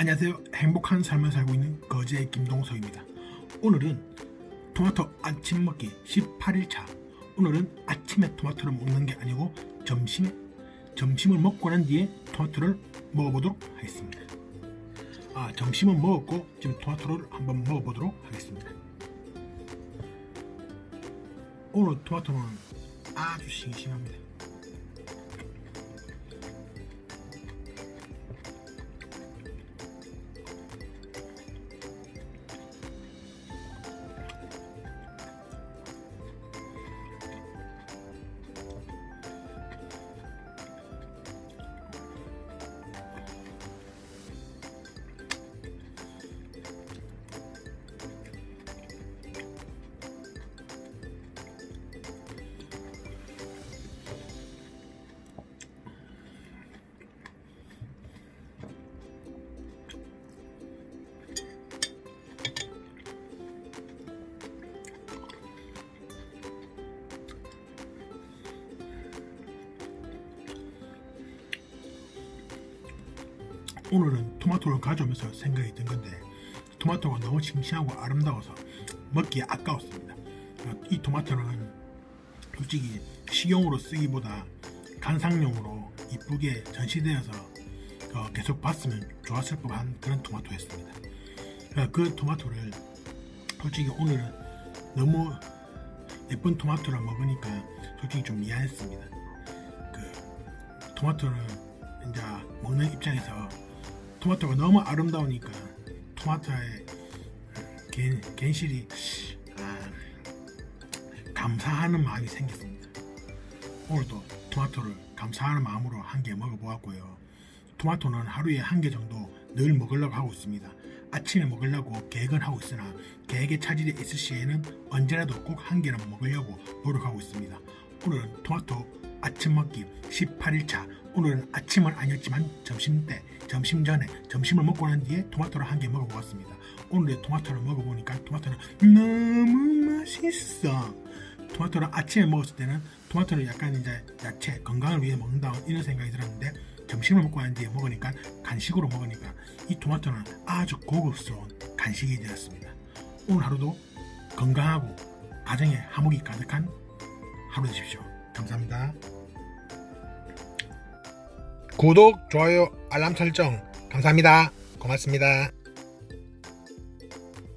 안녕하세요. 행복한 삶을 살고 있는 거제의 김동석입니다. 오늘은 토마토 아침 먹기 18일 차. 오늘은 아침에 토마토를 먹는 게 아니고 점심 점심을 먹고 난 뒤에 토마토를 먹어보도록 하겠습니다. 아 점심은 먹었고 지금 토마토를 한번 먹어보도록 하겠습니다. 오늘 토마토는 아주 싱싱합니다. 오늘은 토마토를 가져오면서 생각이 든 건데 토마토가 너무 싱싱하고 아름다워서 먹기에 아까웠습니다. 어, 이 토마토는 솔직히 식용으로 쓰기보다 간상용으로 이쁘게 전시되어서 어, 계속 봤으면 좋았을 법한 그런 토마토였습니다. 어, 그 토마토를 솔직히 오늘은 너무 예쁜 토마토를 먹으니까 솔직히 좀 미안했습니다. 그 토마토를 이제 먹는 입장에서 토마토가 너무 아름다우니까 토마토의 겐, 겐실이 아, 감사하는 마음이 생겼습니다. 오늘도 토마토를 감사하는 마음으로 한 개 먹어보았고요. 토마토는 하루에 한 개 정도 늘 먹으려고 하고 있습니다. 아침에 먹으려고 계획은 하고 있으나 계획에 차질이 있을 시에는 언제라도 꼭 한 개는 먹으려고 노력하고 있습니다. 오늘은 토마토 아침 먹기 18일차 오늘은 아침은 아니었지만 점심때 점심 전에 점심을 먹고 난 뒤에 토마토를 한 개 먹어보았습니다. 오늘의 토마토를 먹어보니까 토마토는 너무 맛있어. 토마토를 아침에 먹었을 때는 토마토를 약간 이제 야채 건강을 위해 먹는다 이런 생각이 들었는데 점심을 먹고 난 뒤에 먹으니까 간식으로 먹으니까 이 토마토는 아주 고급스러운 간식이 되었습니다. 오늘 하루도 건강하고 가정에 화목이 가득한 하루 되십시오. 감사합니다. 구독, 좋아요, 알람 설정 감사합니다. 고맙습니다.